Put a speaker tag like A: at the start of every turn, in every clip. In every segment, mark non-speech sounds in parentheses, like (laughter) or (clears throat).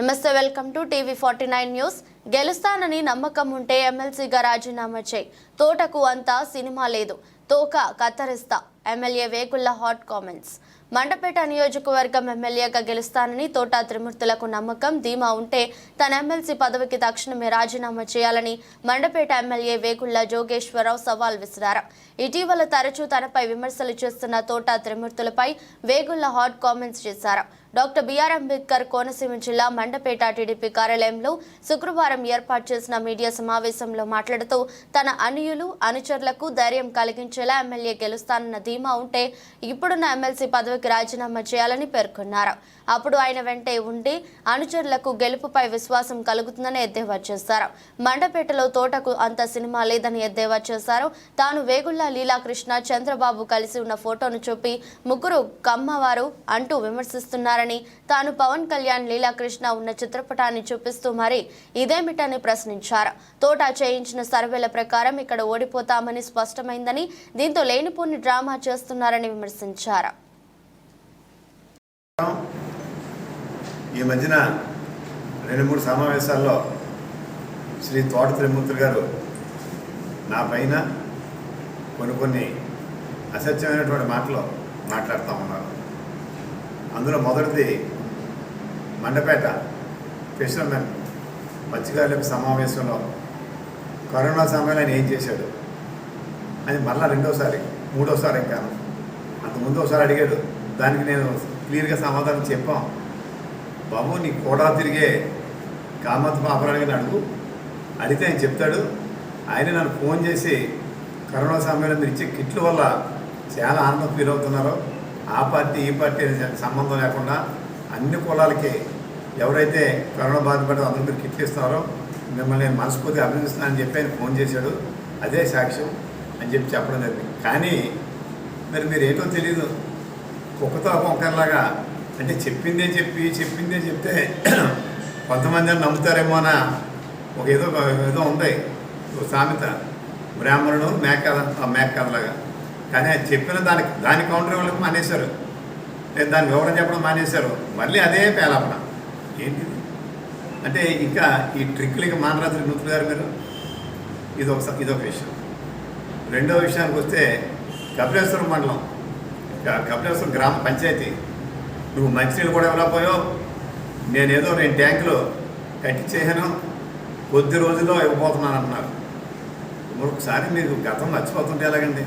A: నమస్తే welcome to TV forty nine news. గెలుస్తానని నమ్మకం ఉంటే ఎమ్మెల్సీగా రాజీనామా చేయి. తోటకు అంతా సినిమా లేదు. తోక కత్తరిస్తా. MLA Vegulla hot comments. Mandapeta నియోజకవర్గం ఎమ్మెల్యేగా గెలుస్తానని తోటా త్రిమూర్తులకు నమ్మకం ధీమా ఉంటే తన ఎమ్మెల్సీ పదవికి తక్షణమే రాజీనామా చేయాలని మండపేట ఎమ్మెల్యే వేగుళ్ళ జోగేశ్వరరావు సవాల్ విసిరారు. ఇటీవల తరచూ తనపై విమర్శలు చేస్తున్న తోటా త్రిమూర్తులపై వేగుళ్ళ హాట్ కామెంట్స్ చేశారు. డాక్టర్ బిఆర్ అంబేద్కర్ కోనసీమ జిల్లా మండపేట టీడీపీ కార్యాలయంలో శుక్రవారం ఏర్పాటు చేసిన మీడియా సమావేశంలో మాట్లాడుతూ తన అనుయులు అనుచరులకు ధైర్యం కలిగించేలా ఎమ్మెల్యే గెలుస్తానన్న ధీమా ఉంటే ఇప్పుడున్న ఎమ్మెల్సీ పదవికి రాజీనామా చేయాలని పేర్కొన్నారు. అప్పుడు ఆయన వెంటే ఉండి అనుచరులకు గెలుపుపై విశ్వాసం కలుగుతుందని ఎద్దేవా చేశారు. మండపేటలో తోటకు అంత సినిమా లేదని ఎద్దేవా చేశారు. తాను వేగుళ్ళ లీలాకృష్ణ చంద్రబాబు కలిసి ఉన్న ఫోటోను చూపి ముగ్గురు కమ్మవారు అంటూ విమర్శిస్తున్నారు. విమర్శిస్తున్నారని తాను పవన్ కళ్యాణ్ లీలాకృష్ణ ఉన్న చిత్రపటాన్ని చూపిస్తూ మరి ఇదేమిటని ప్రశ్నించారు. తోటా చేయించిన సర్వేల ప్రకారం ఇక్కడ ఓడిపోతామని స్పష్టమైందని దీంతో లేనిపోని డ్రామా చేస్తున్నారని విమర్శించారు.
B: ఈ మధ్యన రెండు మూడు సమావేశాల్లో శ్రీ తోట త్రిమూర్తులు గారు నా పైన కొన్ని కొన్ని అసత్యమైనటువంటి మాటలు మాట్లాడుతూ ఉన్నారు. అందులో మొదటిది మండపేట ఫిషర్మెన్ మత్స్యకారులకు సమావేశంలో కరోనా సమయంలో ఆయన ఏం చేశాడు? అది మళ్ళా రెండోసారి మూడోసారి ఇంకా. అంతకుముందు ఒకసారి అడిగాడు దానికి నేను క్లియర్గా సమాధానం చెప్పాం. బాబు నీ కూడా తిరిగే కామత్ పాపరానికి అడుగు. అడిగితే ఆయన చెప్తాడు ఆయన నన్ను ఫోన్ చేసి కరోనా సమయంలో మీరు ఇచ్చే కిట్ల వల్ల చాలా ఆనందం ఫీల్ అవుతున్నారు. ఆ పార్టీ ఈ పార్టీ అనే సంబంధం లేకుండా అన్ని కులాలకి ఎవరైతే కరోనా బాధపడ్డారో అందరూ మీరు కిట్లు ఇస్తున్నారో మిమ్మల్ని నేను మనస్ఫూర్తిగా అభినందిస్తున్నానని చెప్పి ఆయన ఫోన్ చేశాడు. అదే సాక్ష్యం అని చెప్పి చెప్పడం జరిగింది. కానీ మరి మీరు ఏంటో తెలియదు కుక్కతో వంకరలాగా అంటే చెప్పిందే చెప్పి చెప్పిందే చెప్తే (clears throat) కొంతమంది నమ్ముతారేమో అన్న ఒక ఏదో ఏదో ఉంది. ఒక సామెత. బ్రాహ్మణుడు మేక మేక కథలాగా కానీ ఆయన చెప్పిన దానికి దాని కౌంటర్ వాళ్ళకి మానేశారు. లేదు దాని వివరం చెప్పడం మానేశారు. మళ్ళీ అదే పేలాపన. ఏంటిది? అంటే ఇంకా ఈ ట్రిక్లకి ఇంకా మానరాత్రి నృత్యులు గారు మీరు? ఇది ఒక ఇదొక విషయం. రెండో విషయానికి వస్తే కపిలేశ్వరం మండలం కపిలేశ్వరం గ్రామ పంచాయతీ. నువ్వు మంచినీళ్ళు కూడా ఇవ్వలేకపోయావు. నేనేదో నేను ట్యాంకులో కట్టించేసాను కొద్ది రోజుల్లో ఇవ్వబోతున్నాను అన్నారు మరొకసారి మీరు గతం మర్చిపోతుంటే ఎలాగండి?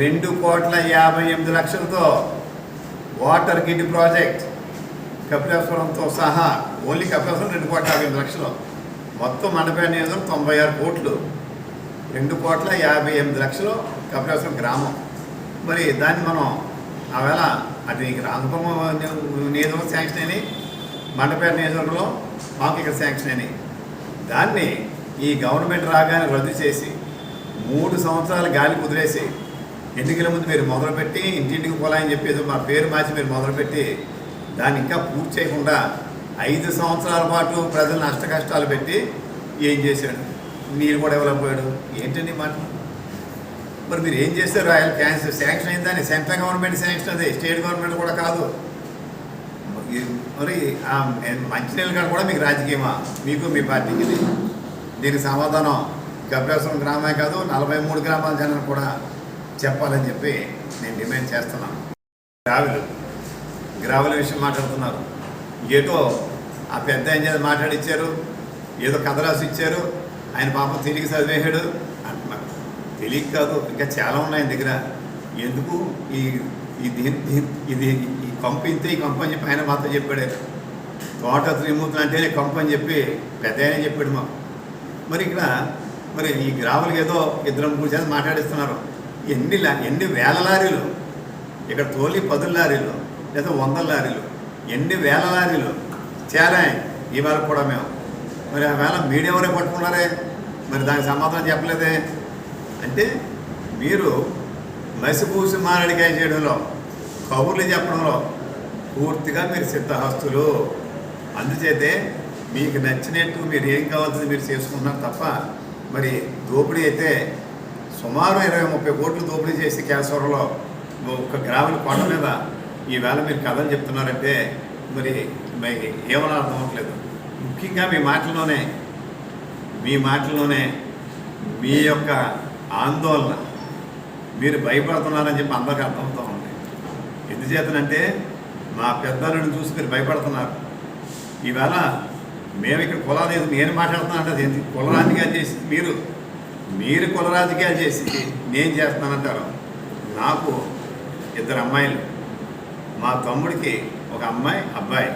B: రెండు కోట్ల యాభై ఎనిమిది లక్షలతో వాటర్ గిడ్ ప్రాజెక్ట్ కపిలేశ్వరంతో సహా ఓన్లీ కపిలేశ్వరం రెండు కోట్ల యాభై ఎనిమిది లక్షలు. మొత్తం మండపేట నియోజకం తొంభై ఆరు కోట్లు. రెండు కోట్ల యాభై ఎనిమిది లక్షలు కపిలేశ్వరం గ్రామం. మరి దాన్ని మనం ఆవేళ అటు ఈ గ్రామం నియోజకవర్గం శాంక్షన్ అయినాయి. మండపేట నియోజకవర్గంలో మాకు ఇక్కడ శాంక్షన్ అయినాయి. దాన్ని ఈ గవర్నమెంట్ రాగానే రద్దు చేసి మూడు సంవత్సరాలు గాలి కుదిరేసి ఎన్నికల ముందు మీరు మొదలుపెట్టి ఇంటింటికి పోలాయని చెప్పేది మా పేరు మార్చి మీరు మొదలుపెట్టి దాన్ని ఇంకా పూర్తి చేయకుండా ఐదు సంవత్సరాల పాటు ప్రజలు నష్ట కష్టాలు పెట్టి ఏం చేశాడు? మీరు కూడా ఇవ్వలేకపోయాడు ఏంటండి మాట? మరి మీరు ఏం చేశారు? ఆయన క్యాన్సర్ శాంక్షన్ అయిందని సెంట్రల్ గవర్నమెంట్ శాంక్షన్ అది స్టేట్ గవర్నమెంట్ కూడా కాదు. మరి ఆ మంచినీళ్ళ కాడ కూడా మీకు రాజకీయమా? మీకు మీ పార్టీకి దీనికి సమాధానం గబ్రాసురం గ్రామే కాదు నలభై మూడు గ్రామాల జనాలు కూడా చెప్పాలని చెప్పి నేను డిమాండ్ చేస్తున్నాను. గ్రావులు గ్రావుల విషయం మాట్లాడుతున్నారు. ఏదో ఆ పెద్ద ఆయన చేత మాట్లాడిచ్చారు ఏదో కథ రాసి ఇచ్చారు ఆయన పాపం తిరిగి చదివేశాడు. అంటున్నారు తెలియక కాదు ఇంకా చాలా ఉన్నాయి దగ్గర. ఎందుకు ఈ ఈ ఇది ఈ కంప ఇంతే ఈ కంప అని చెప్పి ఆయన మాతో చెప్పాడు. తోట త్రిమూర్తులు అంటేనే కంప అని చెప్పి పెద్ద ఆయన చెప్పాడు మాకు. మరి ఇక్కడ మరి ఈ గ్రాములకు ఏదో ఇద్దరు ముగ్గురు చేత మాట్లాడిస్తున్నారు. ఎన్ని ఎన్ని వేల లారీలు? ఇక్కడ తోలి పదుల లారీలు లేదా వందల లారీలు. ఎన్ని వేల లారీలు? చేరాయి. ఇవాళ కూడా మేము. మరి ఆవేళ మీడియా ఎవరే పట్టుకున్నారే? మరి దానికి సమాధానం చెప్పలేదే? అంటే మీరు మసిపూసి మారడికాయ చేయడంలో కబుర్లు చెప్పడంలో పూర్తిగా మీరు సిద్ధహస్తులు. అందుచేతే మీకు నచ్చినట్టు మీరు ఏం కావాల్సింది మీరు చేసుకున్నారు తప్ప మరి దోపిడీ అయితే సుమారు ఇరవై ముప్పై కోట్లు దోపిడీ చేసి కేశవరంలో ఒక గ్రాముల కొండ మీద ఈవేళ మీరు కథలు చెప్తున్నారంటే మరి మరి ఏమని అర్థం అవ్వట్లేదు. ముఖ్యంగా మీ మాటల్లోనే మీ మాటల్లోనే మీ యొక్క ఆందోళన. మీరు భయపడుతున్నారని చెప్పి అందరికీ అర్థమవుతూ ఉంది. ఎందుచేతనంటే మా పెద్దలను చూసి మీరు భయపడుతున్నారు. ఈవేళ మేము ఇక్కడ కుల లేదు నేను మాట్లాడుతున్నా అంటే అది కుల రాజకీయాలు చేసి మీరు. మీరు కుల రాజకీయాలు చేసి నేను చేస్తానంటారు. నాకు ఇద్దరు అమ్మాయిలు. మా తమ్ముడికి ఒక అమ్మాయి అబ్బాయి.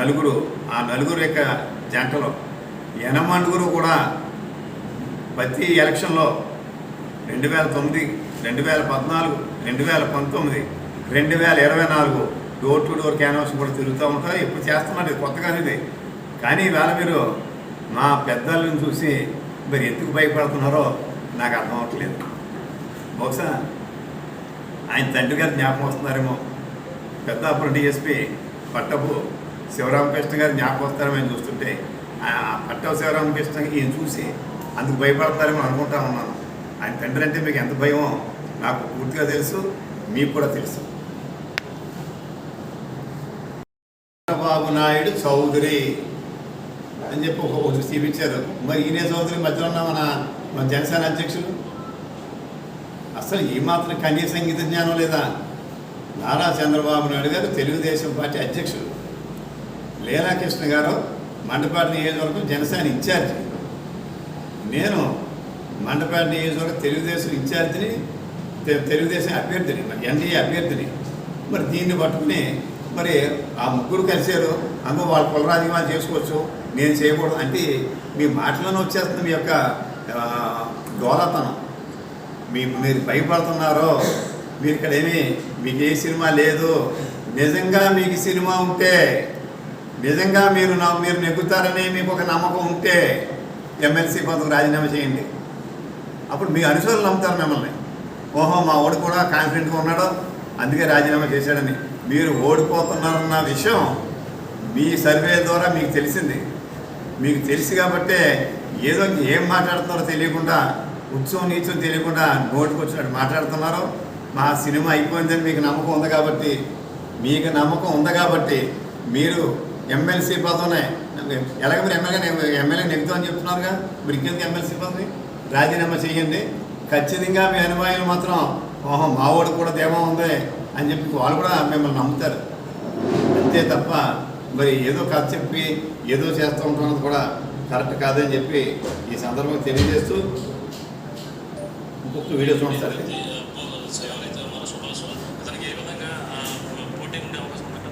B: నలుగురు ఆ నలుగురు యొక్క జంటలో. ఎనమండుగురు కూడా ప్రతి ఎలక్షన్లో రెండు వేల తొమ్మిది రెండు వేల పద్నాలుగు రెండు వేల పంతొమ్మిది రెండు వేల ఇరవై నాలుగు డోర్ టు డోర్ క్యాన్వాస్ కూడా తిరుగుతూ ఉంటారు. ఇప్పుడు చేస్తున్నారు? ఇది కొత్తగా ఇది. కానీ ఇవాళ మీరు మా పెద్దలను చూసి మీరు ఎందుకు భయపడుతున్నారో నాకు అర్థం అవ్వట్లేదు బహుశా ఆయన తండ్రి గారు జ్ఞాపకం వస్తున్నారేమో. పెద్ద అప్పుడు డిఎస్పి పట్టపు శివరామకృష్ణ గారు జ్ఞాపకం వస్తారేమో ఆయన చూస్తుంటే ఆ పట్టపు శివరామకృష్ణ ఈయన చూసి అందుకు భయపడతారేమో అనుకుంటా ఉన్నాను. ఆయన తండ్రి అంటే మీకు ఎంత భయమో నాకు పూర్తిగా తెలుసు మీకు కూడా తెలుసు. చంద్రబాబు నాయుడు చౌదరి అని చెప్పి ఒక ఒక చూపించారు మరి ఈయన చౌదరి మధ్యలో ఉన్న మన మన జనసేన అధ్యక్షులు? అసలు ఏమాత్రం కనీస సంగీత జ్ఞానం లేదా? నారా చంద్రబాబు నాయుడు గారు తెలుగుదేశం పార్టీ అధ్యక్షులు. లీలాకృష్ణ గారు మండపాటి నియోజకవర్గం జనసేన ఇన్ఛార్జి. నేను మండపాటి నియోజకవర్గం తెలుగుదేశం ఇన్ఛార్జిని తెలుగుదేశం అభ్యర్థిని మరి ఎన్డీఏ అభ్యర్థిని. మరి దీన్ని పట్టుకుని మరి ఆ ముగ్గురు కలిశారు. అందులో వాళ్ళ కుల వాళ్ళు చేసుకోవచ్చు. నేను చేయకూడదు అంటే మీ మాటలను వచ్చేస్తుంది మీ యొక్క గోలతనం. మీ మీరు భయపడుతున్నారో మీరు ఇక్కడ ఏమి మీకు ఏ సినిమా లేదు. నిజంగా మీకు సినిమా ఉంటే నిజంగా మీరు నా- మీరు నెగ్గుతారని మీకు ఒక నమ్మకం ఉంటే ఎమ్మెల్సీ పదవి రాజీనామా చేయండి. అప్పుడు మీ అనుచరులు నమ్ముతారు మిమ్మల్ని. ఓహో మా వాడు కూడా కాన్ఫిడెంట్గా ఉన్నాడు. అందుకే రాజీనామా చేశాడని. మీరు ఓడిపోతున్నారన్న విషయం మీ సర్వే ద్వారా మీకు తెలిసింది. మీకు తెలుసు కాబట్టే ఏదో ఏం మాట్లాడుతున్నారో తెలియకుండా ఉత్సవం నీచం తెలియకుండా నోటికి వచ్చినట్టు మాట్లాడుతున్నారు. మా సినిమా అయిపోయిందని మీకు నమ్మకం ఉంది కాబట్టి మీకు నమ్మకం ఉంది కాబట్టి మీరు ఎమ్మెల్సీ పదవినే ఎలాగ మీరు ఎమ్మెల్యే ఎమ్మెల్యే నెగ్గుతామని చెప్తున్నారుగా? మీరు ఇంకెందుకు ఎమ్మెల్సీ పదవి? రాజీనామా చేయండి. ఖచ్చితంగా మీ అనుభవాలు మాత్రం ఓహో మావాడు కూడా దేవం ఉంది. అని చెప్పి వాళ్ళు కూడా మిమ్మల్ని నమ్ముతారు. అంతే తప్ప మరి ఏదో కథ చెప్పి ఏదో చేస్తూ ఉంటున్నది కూడా కరెక్ట్ కాదని చెప్పి ఈ సందర్భంగా తెలియజేస్తూ ఇంకొక వీడియో చూడండి సార్ ఇది.
C: ఎవరైతే ఉన్నారో సుభాష్ అతనికి ఏ విధంగా ఆ, పోటీ ఉండే అవకాశం ఉందంట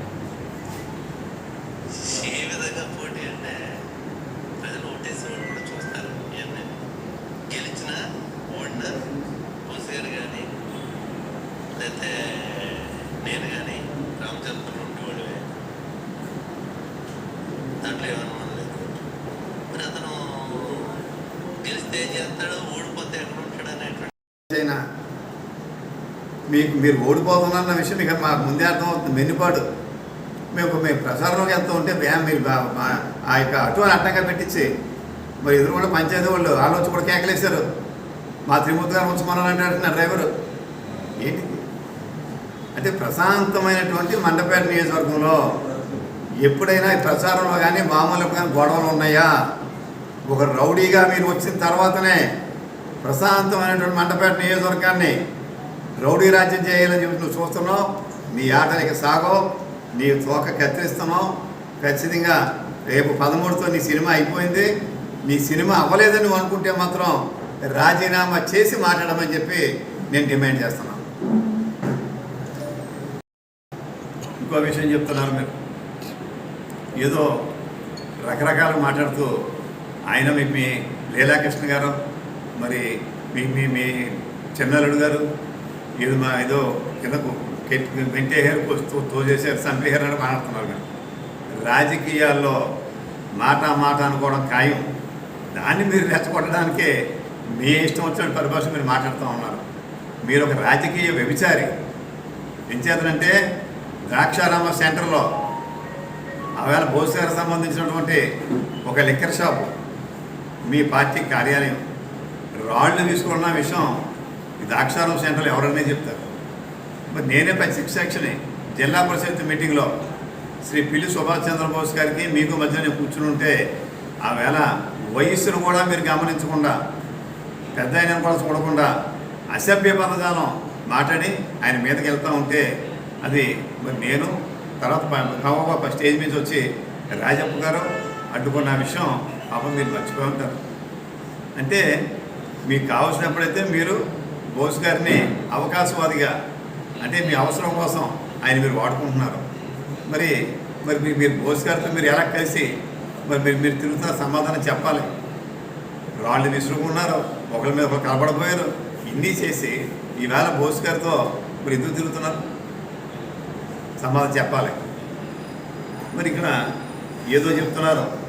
D: ఏ విధంగా పోటీ అంటే ప్రజలు ఓటేసిన వాళ్ళు కూడా చూస్తారు ఇవన్నీ గెలిచినా ఓడినా కోసేరు కానీ లేకపోతే నేను కానీ రామచంద్రులు ఉండేవాడివే దాంట్లో ఏమన్నా లేదు మరి అతను గెలిస్తే ఏం చేస్తాడో ఓడిపోతే ఎక్కడ ఉంటాడు అనేటువంటి
B: అయినా మీకు మీరు ఓడిపోతున్న విషయం ఇక మాకు ముందే అర్థమవుతుంది. మెన్నుపాటు. మేము మేము ప్రసారంలోకి వెళ్తూ ఉంటే మేము మీరు ఆ యొక్క అటు అడ్డంగా పెట్టించి మరి ఎదురు కూడా పంచాయతీ వాళ్ళు ఆలోచన కూడా కేకలేశారు. మా త్రిమూర్తి గారు ఉంచమన్నారంటే అంటున్నారు డ్రైవరు. ఏంటి? అంటే ప్రశాంతమైనటువంటి మండపేట నియోజకవర్గంలో ఎప్పుడైనా ప్రచారంలో కానీ మామూలు కానీ గొడవలు ఉన్నాయా? ఒక రౌడీగా మీరు వచ్చిన తర్వాతనే ప్రశాంతమైనటువంటి మండపేట నియోజకవర్గాన్ని రౌడీ రాజ్యం చేయాలని చెప్పి నువ్వు చూస్తున్నావు. నీ ఆటలకి సాగో నీ తోక కత్తిరిస్తున్నావు. ఖచ్చితంగా రేపు పదమూడుతో నీ సినిమా అయిపోయింది. నీ సినిమా అవ్వలేదని నువ్వు అనుకుంటే మాత్రం రాజీనామా చేసి మాట్లాడమని చెప్పి నేను డిమాండ్ చేస్తున్నాను. ఇంకో విషయం చెప్తున్నారు మీరు. ఏదో రకరకాలు మాట్లాడుతూ ఆయన మీ మీ లీలాకృష్ణ గారు మరి మీ మీ మీ చిన్నలుడు గారు ఇది మా ఏదో కిందకు వెంటేహారు తో తోచేసారు చంపేశారు అని మాట్లాడుతున్నారు కానీ రాజకీయాల్లో మాట మాట అనుకోవడం ఖాయం. దాన్ని మీరు రెచ్చగొట్టడానికే మీ ఇష్టం వచ్చిన పరిభాష మీరు మాట్లాడుతూ ఉన్నారు. మీరు ఒక రాజకీయ వ్యభిచారి. ఎంచేతనంటే ద్రాక్షారామ సెంటర్లో ఆవేళ భోజనాలకు సంబంధించినటువంటి ఒక లిక్కర్ షాపు మీ పార్టీ కార్యాలయం. రాళ్ళు తీసుకున్న విషయం ఈ ద్రాక్షారం సెంటర్లు ఎవరన్నా చెప్తారు. మరి నేనే ప్రత్యక్ష సాక్షిని జిల్లా పరిషత్ మీటింగ్లో శ్రీ పిల్లి సుభాష్ చంద్రబోస్ గారికి మీకు మధ్య నేను కూర్చుని ఉంటే ఆ వేళ వయస్సును కూడా మీరు గమనించకుండా పెద్ద ఆయన కూడా చూడకుండా అసభ్య పదజాలం మాట్లాడి ఆయన మీదకి వెళ్తూ ఉంటే అది మరి నేను తర్వాత కావగా స్టేజ్ మీద వచ్చి రాజప్ప గారు అడ్డుకున్న విషయం పాపం మీరు మర్చిపోయి ఉంటారు. అంటే మీకు కావాల్సినప్పుడైతే మీరు బోస్ గారిని అవకాశవాదిగా అంటే మీ అవసరం కోసం ఆయన మీరు వాడుకుంటున్నారు. మరి మరి మీరు మీరు బోస్ గారితో మీరు ఎలా కలిసి మరి మీరు మీరు తిరుగుతున్న సమాధానం చెప్పాలి. రాళ్ళు విసురుకున్నారు ఒకరి మీద ఒకరు కలపడపోయారు ఇన్ని చేసి ఈవేళ బోస్ గారితో మరి ఎందుకు తిరుగుతున్నారు? సమాధానం చెప్పాలి. మరి ఇక్కడ ఏదో చెప్తున్నారు.